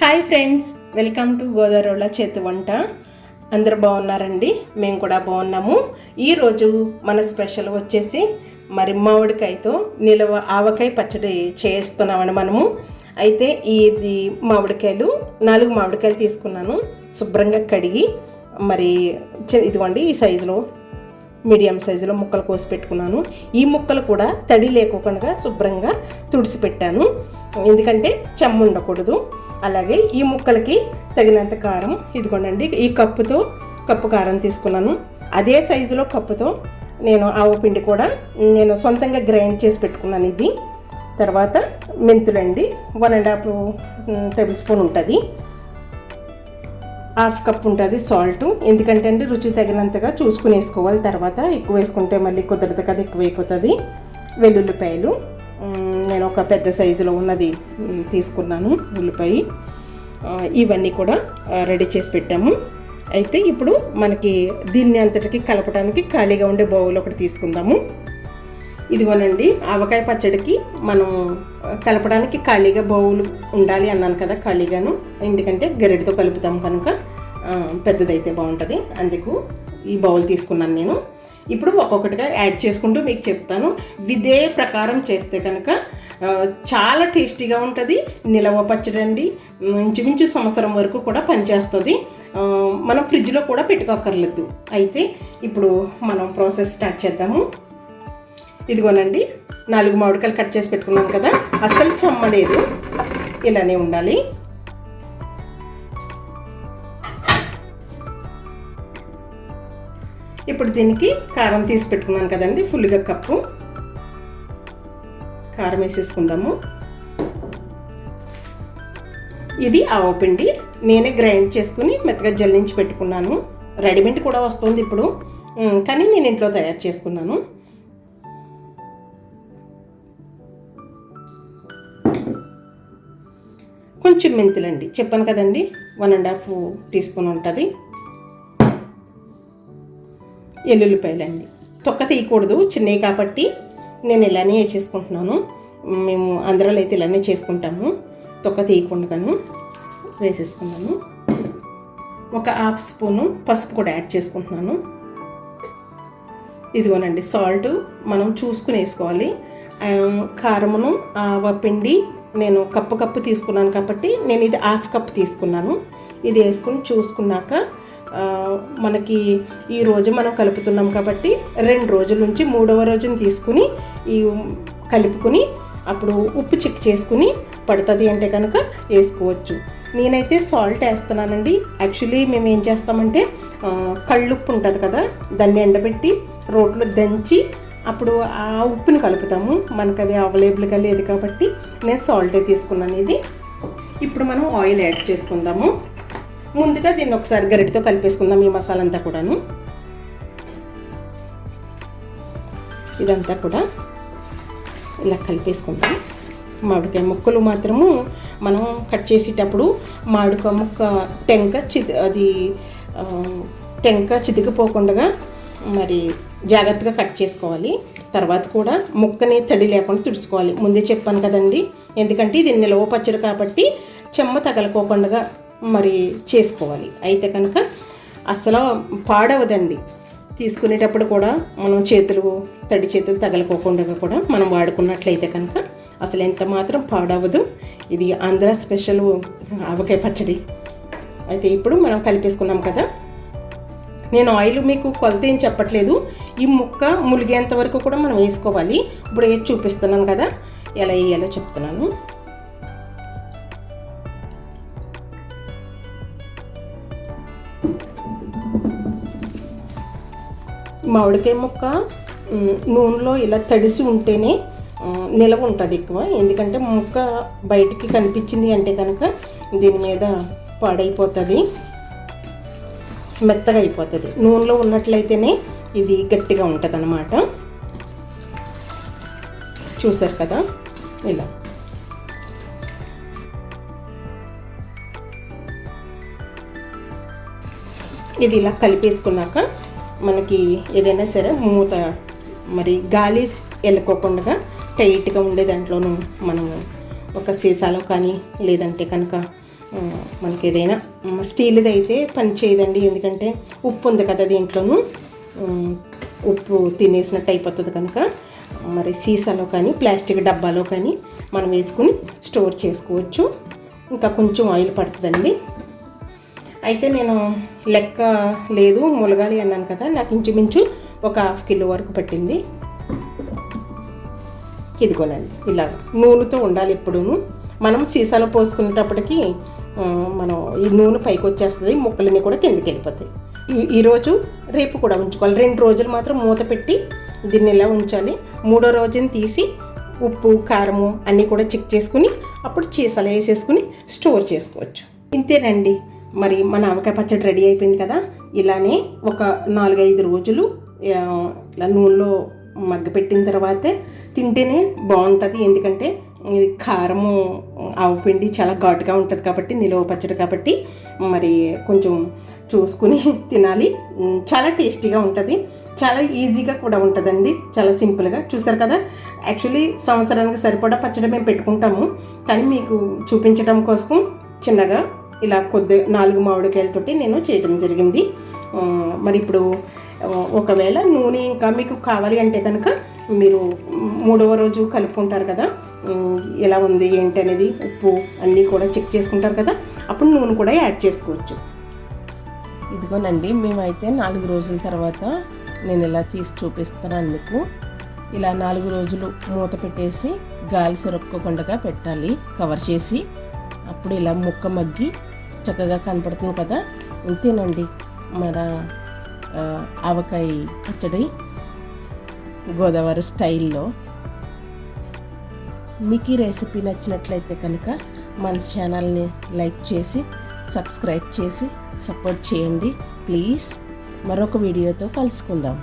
Hi friends welcome to గోదావరిల చేతి వంట. అందరు బాగున్నారండి? మేము కూడా బాగున్నాము. ఈరోజు మన స్పెషల్ వచ్చేసి మరి మామిడికాయతో నిలవ ఆవకాయ పచ్చడి చేస్తున్నామని మనము. అయితే ఇది మామిడికాయలు నాలుగు మామిడికాయలు తీసుకున్నాను. శుభ్రంగా కడిగి మరి ఇదిగోండి ఈ సైజులో మీడియం సైజులో ముక్కలు కోసి పెట్టుకున్నాను. ఈ ముక్కలు కూడా తడి లేకోకుండా శుభ్రంగా తుడిసి పెట్టాను. ఎందుకంటే చెమ్మ ఉండకూడదు. అలాగే ఈ ముక్కలకి తగినంత కారం ఇదిగోండి ఈ కప్పుతో కప్పు కారం తీసుకున్నాను. అదే సైజులో కప్పుతో నేను ఆవు పిండి కూడా నేను సొంతంగా గ్రైండ్ చేసి పెట్టుకున్నాను ఇది. తర్వాత మెంతులండి one and half tablespoon ఉంటుంది. హాఫ్ కప్ ఉంటుంది సాల్ట్. ఎందుకంటే అండి రుచి తగినంతగా చూసుకుని వేసుకోవాలి తర్వాత ఎక్కువ వేసుకుంటే మళ్ళీ కుదరదు కదా ఎక్కువైపోతుంది వెల్లుల్లిపాయలు. నేను ఒక పెద్ద సైజులో ఉన్నది తీసుకున్నాను ఉల్లిపాయ. ఇవన్నీ కూడా రెడీ చేసి పెట్టాము. అయితే ఇప్పుడు మనకి దీన్ని అంతటికి కలపడానికి ఖాళీగా ఉండే బౌల్ ఒకటి తీసుకుందాము. ఇదిగోనండి ఆవకాయ పచ్చడికి మనం కలపడానికి ఖాళీగా బౌల్ ఉండాలి అన్నాను కదా ఖాళీగాను. ఎందుకంటే గరిటతో కలుపుతాం కనుక పెద్దదైతే బాగుంటుంది. అందుకు ఈ బౌల్ తీసుకున్నాను నేను. ఇప్పుడు ఒక్కొక్కటిగా యాడ్ చేసుకుంటూ మీకు చెప్తాను. ఇదే ప్రకారం చేస్తే కనుక చాలా టేస్టీగా ఉంటుంది. నిలవ పచ్చడి అండి ఇంచుమించు సంవత్సరం వరకు కూడా పనిచేస్తుంది. మనం ఫ్రిడ్జ్లో కూడా పెట్టుకోకర్లేదు అయితే ఇప్పుడు మనం ప్రాసెస్ స్టార్ట్ చేద్దాము. ఇదిగోనండి నాలుగు మామిడికాయలు కట్ చేసి పెట్టుకున్నాం కదా. అస్సలు చెమ్మలేదు. ఇలానే ఉండాలి. దీనికి కారం తీసి పెట్టుకున్నాను కదండి ఫుల్గా కప్పు. కారం వేసేసుకుందాము. ఇది ఆవపిండి నేనే గ్రైండ్ చేసుకుని మెత్తగా జల్లించి పెట్టుకున్నాను. రెడీమేడ్ కూడా వస్తుంది ఇప్పుడు. కానీ నేను ఇంట్లో తయారు చేసుకున్నాను. కొంచెం మెంతులండి. చెప్పాను కదండి one and half teaspoon ఉంటుంది. ఎల్లుల్లిపాయలండి. తొక్క తీయకూడదు చిన్నవి కాబట్టి నేను ఇలానే వేసేసుకుంటున్నాను మేము ఆంధ్రాలో అయితే ఇలానే చేసుకుంటాము. తొక్క తీయకుండాను వేసేసుకున్నాను. ఒక హాఫ్ స్పూను పసుపు కూడా యాడ్ చేసుకుంటున్నాను. ఇదిగోనండి సాల్ట్ మనం చూసుకుని వేసుకోవాలి. కారమును కారమును పిండి నేను కప్పు కప్పు తీసుకున్నాను కాబట్టి నేను ఇది హాఫ్ కప్ తీసుకున్నాను. ఇది వేసుకుని చూసుకున్నాక మనకి ఈ రోజు మనం కలుపుతున్నాం కాబట్టి రెండు రోజుల నుంచి మూడవ రోజుని తీసుకుని ఈ కలుపుకుని అప్పుడు ఉప్పు చెక్ చేసుకుని పడుతుంది అంటే కనుక వేసుకోవచ్చు. నేనైతే సాల్ట్ వేస్తున్నానండి. యాక్చువల్లీ మేము ఏం చేస్తామంటే కళ్ళుప్పు ఉంటుంది కదా దాన్ని ఎండబెట్టి రోట్లో దంచి అప్పుడు ఆ ఉప్పుని కలుపుతాము. మనకు అది అవైలబుల్గా లేదు కాబట్టి నేను సాల్టే తీసుకున్నాను ఇది. ఇప్పుడు మనం ఆయిల్ యాడ్ చేసుకుందాము. ముందుగా దీన్ని ఒకసారి గరిటతో కలిపేసుకుందాం ఈ మసాలా అంతా కూడాను. ఇదంతా కూడా ఇలా కలిపేసుకుందాం. మామిడికాయ ముక్కలు మాత్రము మనం కట్ చేసేటప్పుడు మామిడికాయ ముక్క టెంక చితి అది టెంక చితికిపోకుండా మరి జాగ్రత్తగా కట్ చేసుకోవాలి. తర్వాత కూడా ముక్కని తడి లేకుండా తుడుచుకోవాలి. ముందే చెప్పాను కదండి. ఎందుకంటే ఇది నిలవ పచ్చడి కాబట్టి చెమ్మ తగలకోకుండా మరి చేసుకోవాలి. అయితే కనుక అసలు పాడవదండి. తీసుకునేటప్పుడు కూడా మనం చేతులు తడి చేతులు తగలకోకుండా కూడా మనం వాడుకున్నట్లయితే కనుక అసలు ఎంత మాత్రం పాడవదు. ఇది ఆంధ్ర స్పెషల్ ఆవకాయ పచ్చడి. అయితే ఇప్పుడు మనం కలిపేసుకున్నాం కదా. నేను ఆయిల్ మీకు కొలత ఏం చెప్పట్లేదు. ఈ ముక్క ములిగేంత వరకు కూడా మనం వేసుకోవాలి. ఇప్పుడు వేసి చూపిస్తున్నాను కదా. ఎలా వేయాలో చెప్తున్నాను. మామిడికాయ ముక్క నూనెలో ఇలా తడిసి ఉంటేనే నిలవ ఉంటుంది ఎక్కువ. ఎందుకంటే ముక్క బయటికి కనిపించింది అంటే కనుక దీని మీద పాడైపోతుంది మెత్తగా అయిపోతుంది. నూనెలో ఉన్నట్లయితేనే ఇది గట్టిగా ఉంటుంది అనమాట చూసారు కదా? ఇలా. ఇది ఇలా కలిపేసుకున్నాక మనకి ఏదైనా సరే మూత మరి గాలి వెళ్ళకోకుండా టైట్గా ఉండే దాంట్లోనూ మనము ఒక సీసాలో కానీ లేదంటే కనుక మనకి ఏదైనా స్టీల్ది అయితే పని చేయదండి. ఎందుకంటే ఉప్పు ఉంది కదా దీంట్లోనూ. ఉప్పు తినేసినట్టు అయిపోతుంది కనుక మరి సీసాలో కానీ ప్లాస్టిక్ డబ్బాలో కానీ మనం వేసుకుని స్టోర్ చేసుకోవచ్చు. ఇంకా కొంచెం ఆయిల్ పడుతుందండి. అయితే నేను లెక్క లేదు ములగాలి అన్నాను కదా నాకు ఇంచుమించు ఒక హాఫ్ కిలో వరకు పట్టింది. ఇదిగోనండి ఇలా నూనెతో ఉండాలి ఎప్పుడూను. మనం సీసాలో పోసుకునేటప్పటికి మనం ఈ నూనె పైకి వచ్చేస్తుంది ముక్కలన్నీ కూడా కిందకి వెళ్ళిపోతాయి. ఈరోజు రేపు కూడా ఉంచుకోవాలి. రెండు రోజులు మాత్రం మూత పెట్టి దీన్ని ఇలా ఉంచాలి? మూడో రోజుని తీసి ఉప్పు కారము అన్నీ కూడా చెక్ చేసుకుని అప్పుడు చీసాలు వేసేసుకుని స్టోర్ చేసుకోవచ్చు. ఇంతేనండి. మరి మన ఆవకాయ పచ్చడి రెడీ అయిపోయింది కదా ఇలానే ఒక నాలుగైదు రోజులు ఇలా నూనెలో మగ్గపెట్టిన తర్వాతే తింటేనే బాగుంటుంది. ఎందుకంటే ఇది కారము ఆవపిండి చాలా ఘాటుగా ఉంటుంది కాబట్టి నిలువ పచ్చడి కాబట్టి మరి కొంచెం చూసుకుని తినాలి. చాలా టేస్టీగా ఉంటుంది. చాలా ఈజీగా కూడా ఉంటుందండి. చాలా సింపుల్గా. చూసారు కదా యాక్చువల్లీ సంవత్సరానికి సరిపడా పచ్చడి మేము పెట్టుకుంటాము. కానీ మీకు చూపించడం కోసం చిన్నగా ఇలా కొద్ది నాలుగు మామిడికాయలతోటి నేను చేయడం జరిగింది. మరి ఇప్పుడు ఒకవేళ నూనె ఇంకా మీకు కావాలి అంటే కనుక మీరు మూడవ రోజు కలుపుకుంటారు కదా ఎలా ఉంది ఏంటి అనేది ఉప్పు అన్నీ కూడా చెక్ చేసుకుంటారు కదా అప్పుడు నూనె కూడా యాడ్ చేసుకోవచ్చు. ఇదిగోనండి మేమైతే నాలుగు రోజుల తర్వాత నేను ఇలా తీసి చూపిస్తున్నాను మీకు ఇలా నాలుగు రోజులు మూత పెట్టేసి గాలి సొరక్కోకుండా పెట్టాలి కవర్ చేసి. అప్పుడు ఇలా ముక్క మగ్గి చక్కగా కనపడుతుంది కదా? ఇంతేనండి. మన ఆవకాయ పచ్చడి గోదావరి స్టైల్లో. మీకు ఈ రెసిపీ నచ్చినట్లయితే కనుక మన ఛానల్ని లైక్ చేసి సబ్స్క్రైబ్ చేసి సపోర్ట్ చేయండి. ప్లీజ్ మరొక వీడియోతో కలుసుకుందాం.